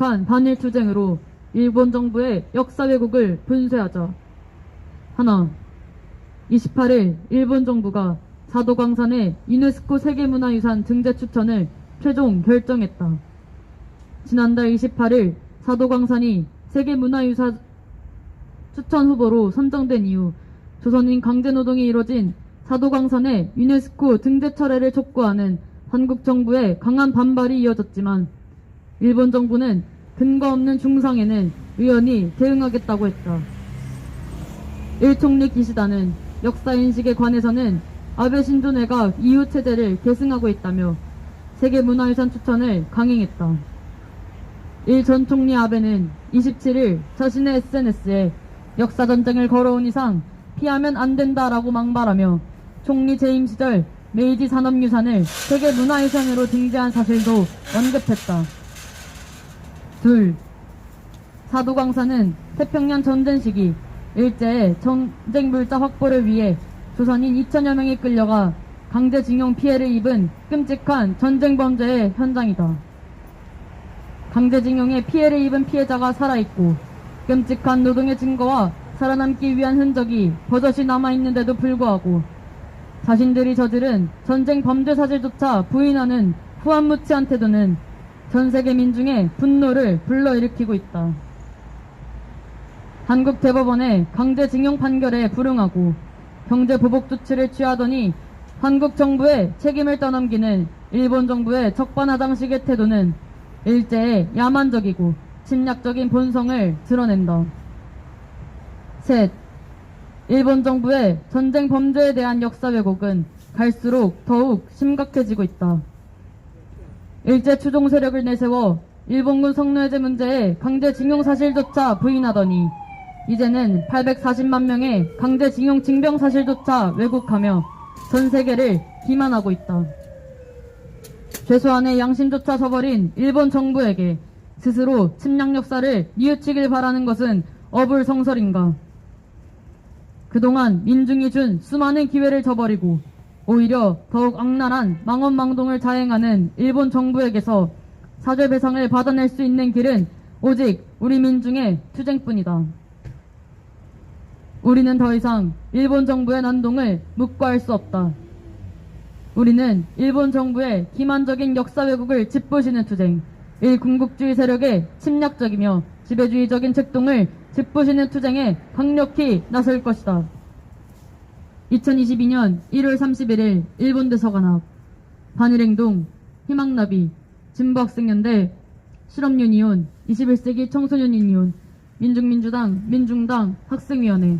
시작한 반일 투쟁으로 일본 정부의 역사 왜곡을 분쇄하자. 하나. 28일 일본 정부가 사도광산의 유네스코 세계문화유산 등재 추천을 최종 결정했다. 지난달 28일 사도광산이 세계문화유산 추천 후보로 선정된 이후 조선인 강제노동이 이뤄진 사도광산의 유네스코 등재 철회를 촉구하는 한국 정부의 강한 반발이 이어졌지만 일본 정부는 근거 없는 중상에는 의원이 대응하겠다고 했다. 일총리 기시다는 역사인식에 관해서는 아베 내각 이후 체제를 계승하고 있다며 세계문화유산 추천을 강행했다. 일 전 총리 아베는 27일 자신의 SNS에 역사전쟁을 걸어온 이상 피하면 안 된다라고 망발하며 총리 재임 시절 메이지 산업유산을 세계문화유산으로 등재한 사실도 언급했다. 둘. 사도광산은 태평양 전쟁 시기 일제의 전쟁 물자 확보를 위해 조선인 2천여 명이 끌려가 강제징용 피해를 입은 끔찍한 전쟁 범죄의 현장이다. 강제징용에 피해를 입은 피해자가 살아있고 끔찍한 노동의 증거와 살아남기 위한 흔적이 버젓이 남아있는데도 불구하고 자신들이 저지른 전쟁 범죄 사실조차 부인하는 후한무치한 태도는 전 세계 민중의 분노를 불러일으키고 있다. 한국 대법원의 강제징용 판결에 불응하고 경제 보복 조치를 취하더니 한국 정부의 책임을 떠넘기는 일본 정부의 적반하장식의 태도는 일제의 야만적이고 침략적인 본성을 드러낸다. 셋. 일본 정부의 전쟁 범죄에 대한 역사 왜곡은 갈수록 더욱 심각해지고 있다. 일제 추종 세력을 내세워 일본군 성노예제 문제에 강제징용 사실조차 부인하더니 이제는 840만 명의 강제징용 징병 사실조차 왜곡하며 전 세계를 기만하고 있다. 최소한의 양심조차 저버린 일본 정부에게 스스로 침략 역사를 뉘우치길 바라는 것은 어불성설인가. 그동안 민중이 준 수많은 기회를 저버리고 오히려 더욱 악랄한 망언망동을 자행하는 일본 정부에게서 사죄배상을 받아낼 수 있는 길은 오직 우리 민중의 투쟁뿐이다. 우리는 더 이상 일본 정부의 난동을 묵과할 수 없다. 우리는 일본 정부의 기만적인 역사 왜곡을 짓부시는 투쟁, 일궁극주의 세력의 침략적이며 지배주의적인 책동을 짓부시는 투쟁에 강력히 나설 것이다. 2022년 1월 31일 일본 대서관 앞 반일행동 희망나비 진보학생연대 실업유니온 21세기 청소년 유니온 민중민주당 민중당 학생위원회